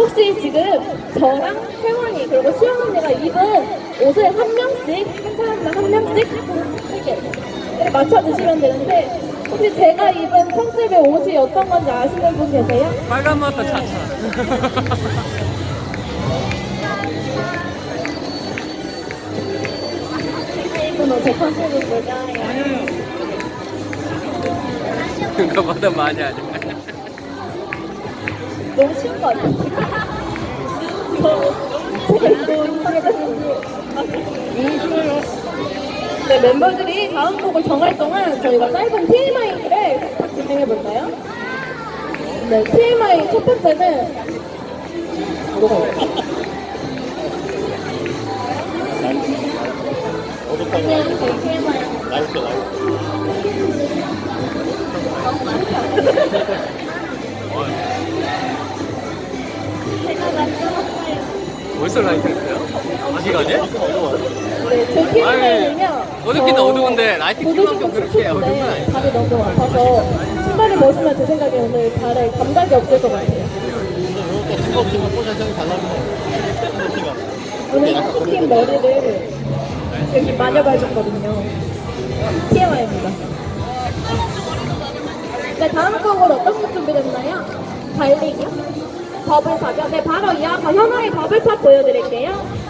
혹시 지금 저랑 세원이 그리고 수영 언니가 입은 옷을 한 명씩 한 사람당 한 명씩 이렇게 맞춰 주시면 되는데 혹시 제가 입은 컨셉의 옷이 어떤 건지 아시는 분 계세요? 빨간 맛도 차차. 입은 옷의 컨셉은 뭘까요? 그거보다 많이 하죠. 너무 쉬운 거? 저 제가 이거 인정해가지고 네, 멤버들이 다음 곡을 정할 동안 저희가 짧은 TMI를 진행해 볼까요? 네, TMI 첫 번째는 그냥 저희 TMI 제가 만들었어 벌써 라이트 했어요? 아직 아니야? 네, 제 TMI는요. 어둡긴 어두운데 라이트 켜놓고 그렇게 어두운 건 아니야. 발이 너무 아파서 신발을 벗으면 제 생각에 오늘 발에 감각이 없을 것 같아요. 뜨겁지만 포샷형이 달라지네. 오늘 스킨 머리를 여기 마녀발줬거든요. TMI입니다. 네, 다음 곡은 어떤 곡 준비됐나요? 달리기요? 버블팝이요? 네, 바로 이어서 현아의 버블팝 보여드릴게요.